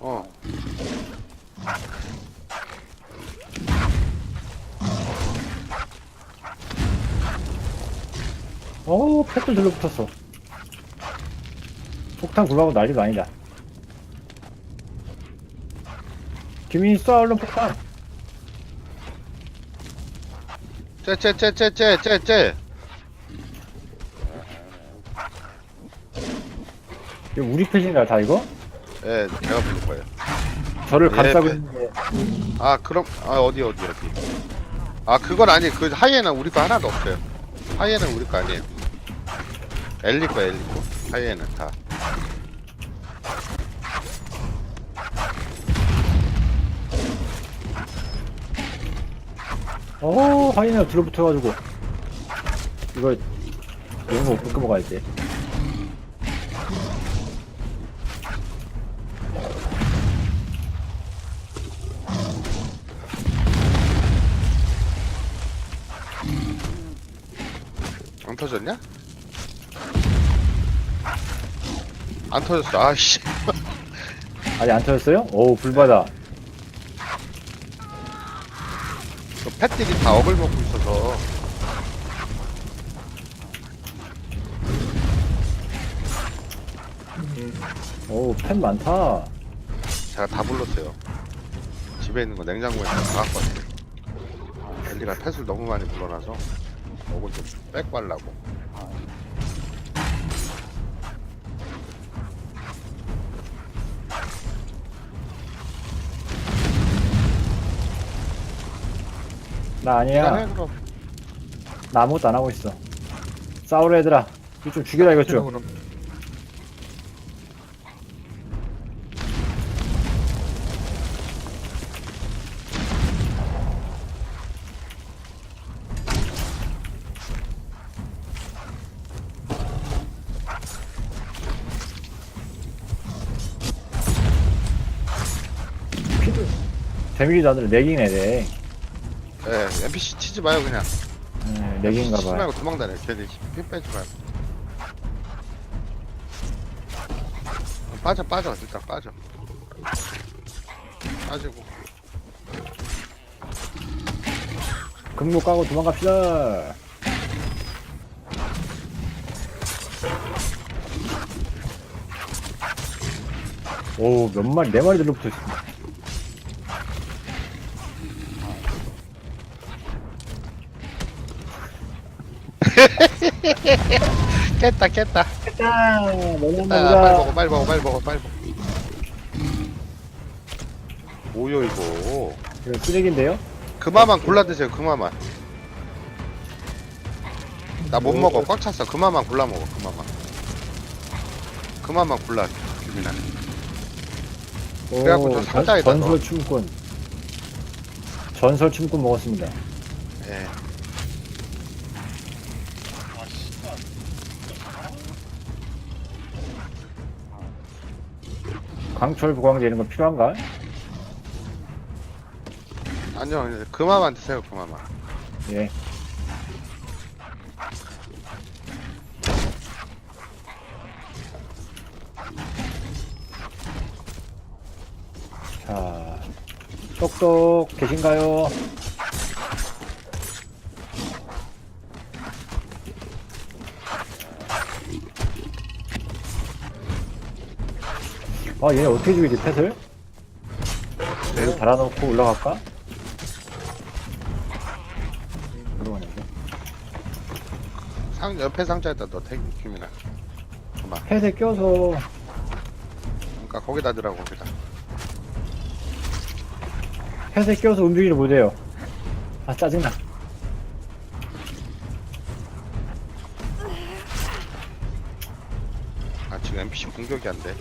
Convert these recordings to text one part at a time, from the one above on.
어. 어우, 패들 들러 붙었어. 폭탄 굴하고 난리도 아니다. 김인희 쏴, 얼른 폭탄. 쟤쟤쟤쟤쟤쟤쟤 이거 우리 패신가, 다 이거? 예 제가 부를 거예요. 저를 예, 감싸고 패- 있는데. 아 그럼 아 어디 어디 어디? 아 그건 아니 그 하이에나 우리 거 하나도 없어요. 하이에나 우리 거 아니에요. 엘리 거 엘리 거. 하이에나 다. 어, 하이나 들어붙어가지고. 이거, 이런 거못 끊고 먹어야지. 안 터졌냐? 안 터졌어 아씨 아직 안 터졌어요? 어우, 불바다. 그 팻들이 다 억을 먹고 있어서 어우, 팬 많다. 제가 다 불렀어요 집에 있는 거 냉장고에 다 갖고 왔어요 엘리가 팻을 너무 많이 불러놔서 억을 좀 하려고 나 아니야. 시간해 그럼 나 아무것도 안 하고 있어. 싸우려 얘들아. 이거 좀 죽여라 이것 좀. 그럼 피도. 데미지도 안 들어. 렉이네 렉. 예 NPC 치지 마요 그냥 음, 렉인가 치지 봐. 말고 도망다녀 걔들 힘 빼지 말고 빠져 빠져 일단 빠져 빠지고 금고 까고 도망갑시다. 오, 몇 마리, 네 마리 들러붙어 있어. 깼다 깼다. 깼다! 아, 빨리 먹어 빨리 먹어 빨리 먹어 빨리 먹어. 뭐요 이거? 이거 쓰레기인데요? 그마만 골라 드세요 그마만. 나 못 먹어. 꽉 찼어. 그마만 골라 먹어 그마만. 그마만 골라 규민아. 그래갖고 저 오, 상자에다 전설 넣어. 춤꾼. 전설 춤꾼 먹었습니다. 예 강철 부광제 이런 거 필요한가? 아니요 그마만 드세요 그마만 예. 자, 똑똑 계신가요? 아, 얘네 어떻게 죽이지, 펫을? 여기 달아놓고 올라갈까? 상 옆에 상자에다 넣어 태기 규민아 그마 펫에 껴서 그러니까 거기다 넣으라고 거기다 펫에 껴서 움직이를 못해요. 아, 짜증나. 아 지금 NPC 공격이 안돼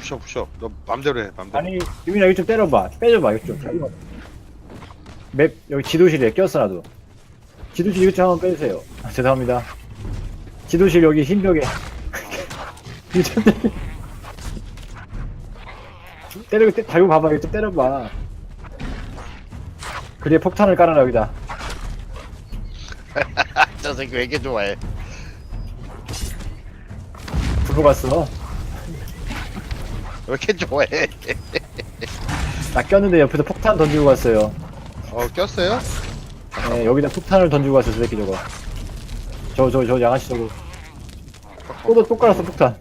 부셔 부셔 너 맘대로 해 맘대로 아니, 유민아, 여기 좀 때려봐. 빼줘봐, 이거 좀. 맵, 여기 지도실에 꼈어, 나도. 지도실 이것 좀 한번 빼주세요. 아, 죄송합니다. 지도실 여기 흰 벽에. 미쳤네. 때리고 때, 달고 가봐 이거 좀 때려봐. 그래 폭탄을 깔아라 여기다. 저 새끼 왜 이렇게 좋아해 불러 갔어. 왜 이렇게 좋아해 나 꼈는데 옆에서 폭탄 던지고 갔어요. 어 꼈어요? 네, 여기다 폭탄을 던지고 갔어 저 새끼 저거. 저 저 저 양아치 저거. 또또 또 깔았어 폭탄.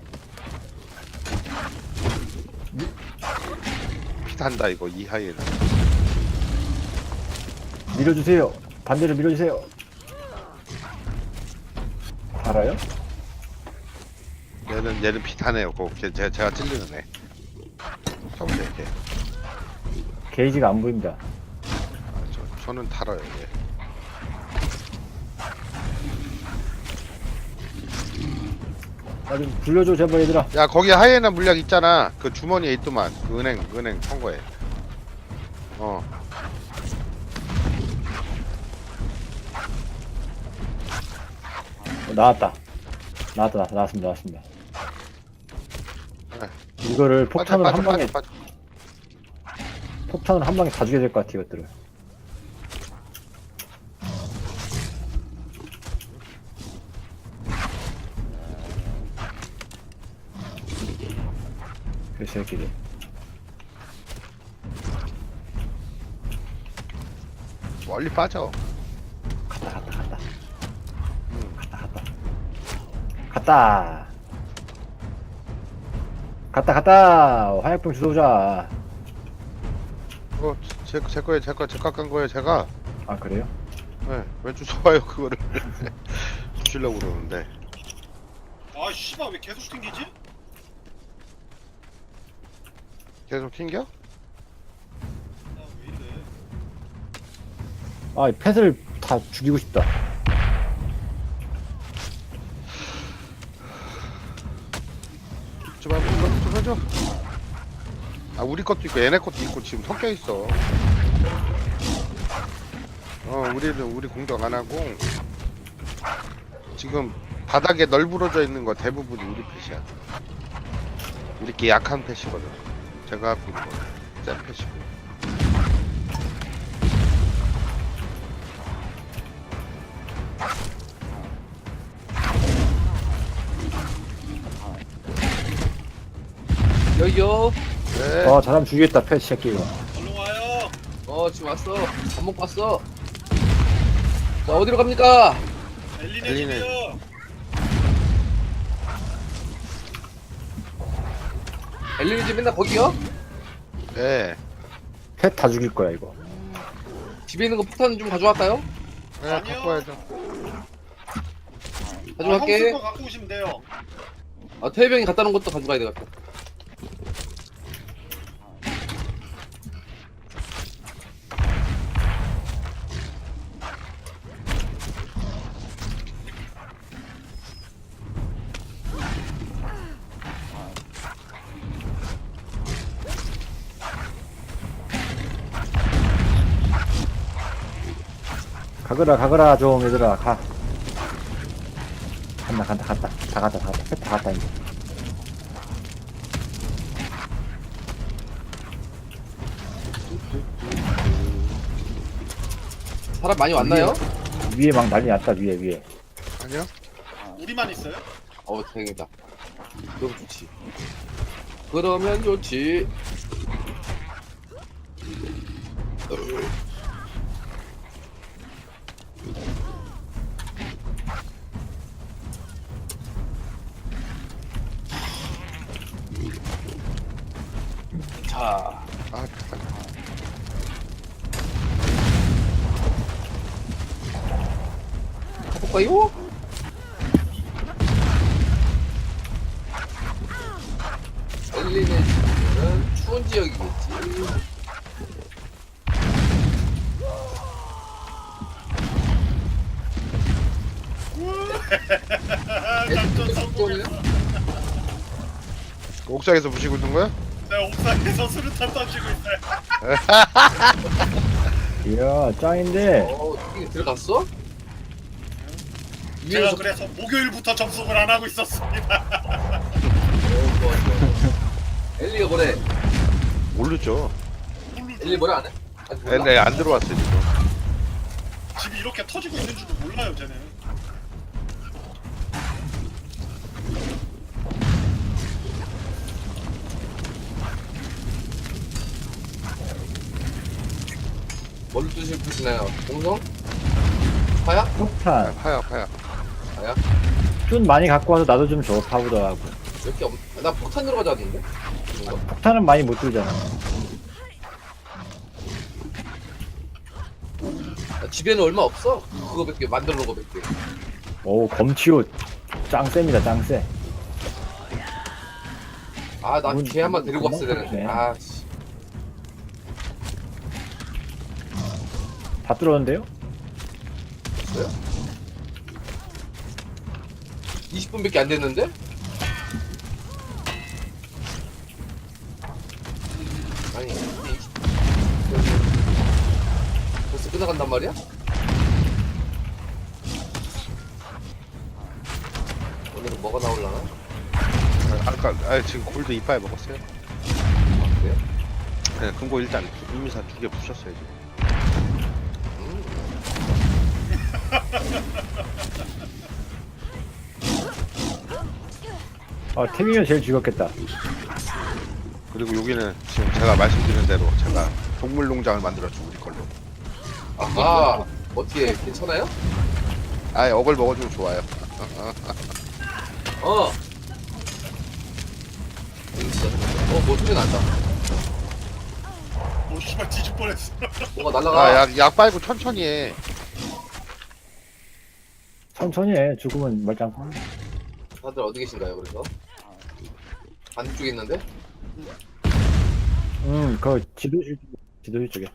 피탄다 이거 이 하이에는 밀어주세요. 반대로 밀어주세요. 알아요? 얘는 얘는 피타네요 그거 걔- 제, 제가 찔리는 애 저보세요 걔 게이지가 안 보입니다. 아, 저, 저는 달아요 얘 나좀 불려줘 제발 얘들아. 야 거기 하이에나 물약 있잖아 그 주머니에 있더만 그 은행 은행 선거에 어 어, 나왔다. 나왔다 나- 나왔습니다 나왔습니다. 네. 이거를 빠져 한 방에 폭탄으로 한 방에 다 죽여야 될 것 같아 이것들을. 그 새끼들. 멀리 빠져 갔다 갔다 갔다. 갔다 갔다. 갔다. 갔다 갔다. 화약병 주워오자. 어, 제, 제 거에 제 거, 제 깎은 거에 제가 아 그래요? 네, 왜 주워와요 그거를 주시려고 그러는데 아 씨발 왜 계속 튕기지? 계속 튕겨? 아, 이 펫을 다 죽이고 싶다. 좀 한번 좀, 좀 해줘. 아 우리 것도 있고 얘네 것도 있고 지금 섞여 있어. 어 우리는 우리 공격 안 하고. 지금 바닥에 널브러져 있는 거 대부분이 우리 펫이야. 우리께 약한 펫이거든 제가 거센 펫이고. 여여 네. 어, 사람 죽이겠다, 펫 새끼. 이거. 얼른 와요 어 지금 왔어. 밥 먹고 왔어. 자 어디로 갑니까? 엘리네. 엘리네. 집이 엘리니 집 맨날 거기요? 네. 펫 다 죽일 거야, 이거. 집에 있는 거 폭탄 좀 가져갈까요? 네, 아니요. 갖고 와야죠 가져갈게 아, 형수 거 갖고 오시면 돼요 아 태병이 갖다 놓은 것도 가져가야 되겠다 가거라, 가거라, 좀, 얘들아, 가. 간다, 간다, 갔다. 다 갔다, 다 갔다. 펫다 갔다, 이제. 사람 많이 왔나요? 위에 막 난리 났다, 위에, 위에. 아니요 우리만 있어요? 어 다행이다 그럼 좋지 그러면 좋지 가볼까요? 엘리네 집은 추운 지역이겠지 작전 성공이야 옥상에서 부시고 있는 거야? 내가 옥상에서 수류탄 던지고 있어요 이야, 짱인데. 어 이게 들어갔어? 제가 그래서 목요일부터 접속을 안 하고 있었습니다 뭐래? 모르죠. 모르죠. 엘리 뭐래 안 해? 아직 몰라? 근데 안 들어왔어요 지금. 집이 이렇게 터지고 있는 줄도 몰라요, 쟤는. 뭘로 뜨실 분이나요? 공성? 파야? 폭탄. 파야 파야. 파야? 좀 많이 갖고 와서 나도 좀 줘, 파우더하고. 이렇게 없... 나 폭탄 들어가자는데? 뭔가? 폭탄은 많이 못 들잖아. 나 집에는 얼마 없어? 그거 몇 개 만들어 놓은 거몇 개. 오, 검치옷. 짱 셉니다, 짱 쎄. 아, 나 뭔- 개 한 번 데리고 왔어야 되는데. 아, 씨. 다 뚫었는데요? 뭐야? 20분밖에 안 됐는데? 아니, 이게 20... 벌써 끝나간단 말이야? 오늘은 뭐가 나올라나? 아, 아까 아 지금 골드 이빨 먹었어요. 아, 그래요? 네, 금고 일단 이미사 두 개 부셨어요 지금. 아, 태민이가 제일 죽었겠다. 그리고 여기는 지금 제가 말씀드린 대로 제가 동물 농장을 만들었죠 우리 걸로. 아, 어떻게 괜찮아요? 아 어글 먹어주면 좋아요. 어. 진짜. 어, 뭐 소리 난다. 오, 씨발, 뒤질 뻔했어. 뭐가 날라가. 아약 약 빨고 천천히 해. 천천히 해. 죽으면 말짱. 다들 어디 계신가요, 그래서? 반대쪽에 있는데? 음, 그 지도실, 지도실 쪽에.